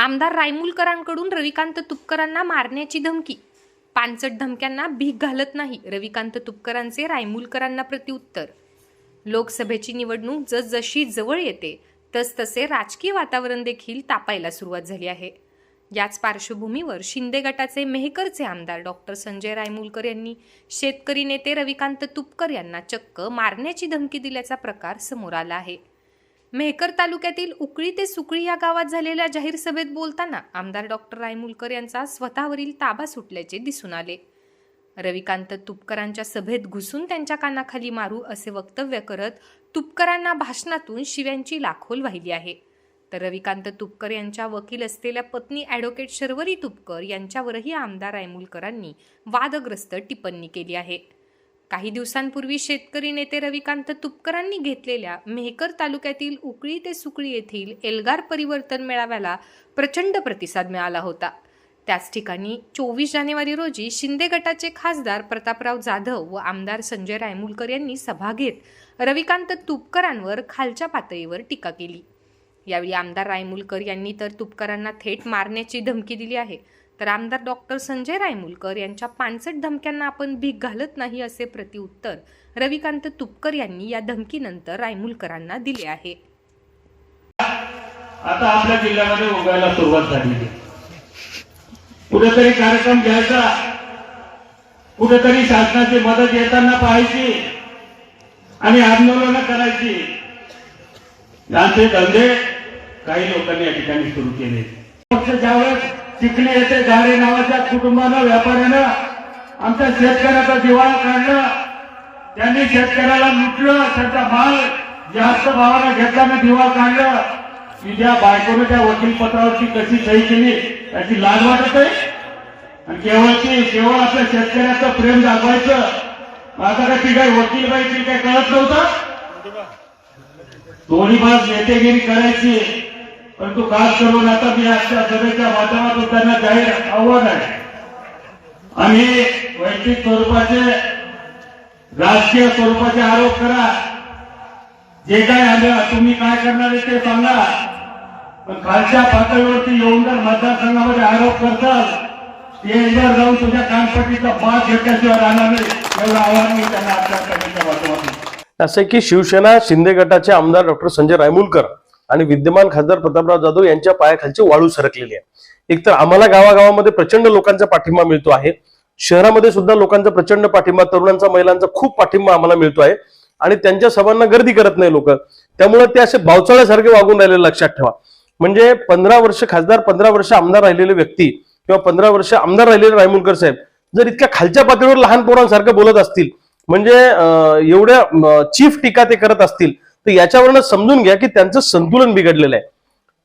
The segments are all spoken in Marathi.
आमदार रायमुलकरांकडून रविकांत तुपकरांना मारण्याची धमकी. पानचट धमक्यांना भीक घालत नाही रविकांत तुपकरांचे रायमुलकरांना प्रत्युत्तर. लोकसभेची निवडणूक जसजशी जवळ येते तसतसे राजकीय वातावरण देखील तापायला सुरुवात झाली आहे. याच पार्श्वभूमीवर शिंदे गटाचे मेहकरचे आमदार डॉक्टर संजय रायमुलकर यांनी शेतकरी नेते रविकांत तुपकर यांना चक्क मारण्याची धमकी दिल्याचा प्रकार समोर आला आहे. मेहकर तालुक्यातील उकळी ते सुकळी या गावात झालेल्या जाहीर सभेत बोलताना आमदार डॉक्टर रायमुलकर यांचा स्वतःवरील ताबा सुटल्याचे दिसून आले. रविकांत तुपकरांच्या सभेत घुसून त्यांच्या कानाखाली मारू असे वक्तव्य करत तुपकरांना भाषणातून शिव्यांची लाखोल वाहिली आहे. तर रविकांत तुपकर यांच्या वकील असलेल्या पत्नी ॲडव्होकेट शर्वरी तुपकर यांच्यावरही आमदार रायमुलकरांनी वादग्रस्त टिप्पणी केली आहे. काही दिवसांपूर्वी शेतकरी नेते रविकांत तुपकरांनी घेतलेल्या मेहकर तालुक्यातील उकळी ते सुकळी येथील एल्गार परिवर्तन मेळाव्याला प्रचंड प्रतिसाद मिळाला होता. त्याच ठिकाणी चोवीस जानेवारी रोजी शिंदे गटाचे खासदार प्रतापराव जाधव व आमदार संजय रायमुलकर यांनी सभा घेत रविकांत तुपकरांवर खालच्या पातळीवर टीका केली. यावेळी आमदार रायमुलकर यांनी तर तुपकरांना थेट मारण्याची धमकी दिली आहे. तर आमदार डॉक्टर संजय रायमुलकर यांच्या पानसट धमक्यांना आपण भीक घालत नाही असे प्रतिउत्तर रविकांत तुपकर यांनी या धमकीनंतर रायमुलकरांना दिले आहे. आता आपल्या जिल्ह्यामध्ये उगायला सुरुवात झाली कुठेतरी कार्यक्रम घ्यायचा. कुठेतरी शासनाची मदत येताना पाहायची आणि आंदोलन करायची. यांचे धंदे काही लोकांनी या ठिकाणी सुरू केले ज्यावेळेस चिखली येथे गाडे नावाच्या कुटुंबानं व्यापाऱ्यानं आमच्या शेतकऱ्याचा दिवाळा काढला. त्यांनी शेतकऱ्याला लुटलं त्यांचा माल जास्त भावानं मी दिवाळ काढलं. की त्या बायकोनं त्या वकील पत्रावरती कशी सही केली त्याची लाज वाटत आहे? आणि केवळ ती केवळ आपल्या शेतकऱ्याचं प्रेम दाखवायचं. आता का ती काही वकील बाई ती कळत नव्हतं? दोन्ही बाज नेतेगिरी करायची. परंतु खास करून आता मी आजच्या सभेच्या माध्यमातून त्यांना जाहीर आव्हान आहे. आणि वैयक्तिक स्वरूपाचे राजकीय स्वरूपाचे आरोप करा. जे काय आलं तुम्ही काय करणार आहे ते सांगा. पण खालच्या पातळीवरती येऊन जर मतदारसंघामध्ये आरोप करताल स्टेजवर जाऊन तुझ्या कानपट्टीचा पास घेतल्याशिवाय राहणार नाही. एवढं आव्हान मी त्यांना आजच्या सभेच्या माध्यमातून असं की शिवसेना शिंदे गटाचे आमदार डॉक्टर संजय रायमुलकर आणि विद्यमान खासदार प्रतापराव जाधव यांच्या पायाखालची वाळू सरकलेली आहे एकतर आम्हाला गावागावामध्ये प्रचंड लोकांचा पाठिंबा मिळतो आहे. शहरामध्ये सुद्धा लोकांचा प्रचंड पाठिंबा तरुणांचा महिलांचा खूप पाठिंबा आम्हाला मिळतो आहे. आणि त्यांच्या सभांना गर्दी करत नाही लोक. त्यामुळे ते असे बावचाळ्यासारखे वागून राहिलेले लक्षात ठेवा. म्हणजे पंधरा वर्ष खासदार पंधरा वर्ष आमदार राहिलेले व्यक्ती किंवा पंधरा वर्ष आमदार राहिलेले रायमुलकर साहेब जर इतक्या खालच्या पातळीवर लहान पोरांसारखं बोलत असतील म्हणजे एवढ्या चीफ टीका ते करत असतील तर याच्यावरनं समजून घ्या की त्यांचं संतुलन बिघडलेलं आहे.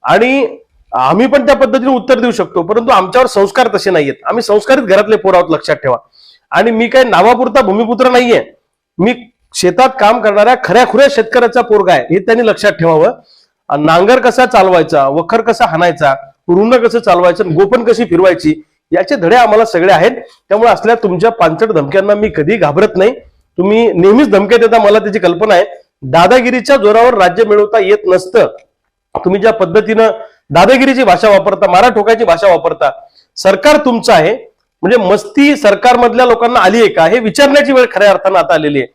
आणि आम्ही पण त्या पद्धतीने उत्तर देऊ शकतो परंतु आमच्यावर संस्कार तसे नाहीयेत. आम्ही संस्कारित घरातले पोर आहोत लक्षात ठेवा. आणि मी काही नावापुरता भूमिपुत्र नाहीये. मी शेतात काम करणाऱ्या खऱ्या खुऱ्या शेतकऱ्याचा पोरगा आहे हे त्यांनी लक्षात ठेवावं. नांगर कसा चालवायचा वखर कसा हाणायचा ऋण कसं चालवायचं आणि गोपन कशी फिरवायची याचे धडे आम्हाला सगळे आहेत. त्यामुळे असल्या तुमच्या पांचट धमक्यांना मी कधी घाबरत नाही. तुम्ही नेहमीच धमक्या देता मला त्याची कल्पना आहे. दादागिरीच्या जोरावर राज्य मिळवता येत नसतं. तुम्ही ज्या पद्धतीनं दादागिरीची भाषा वापरता मारा ठोकायची भाषा वापरता सरकार तुमचं आहे. म्हणजे मस्ती सरकारमधल्या लोकांना आली आहे का? हे विचारण्याची वेळ खऱ्या अर्थानं आता आलेली आहे.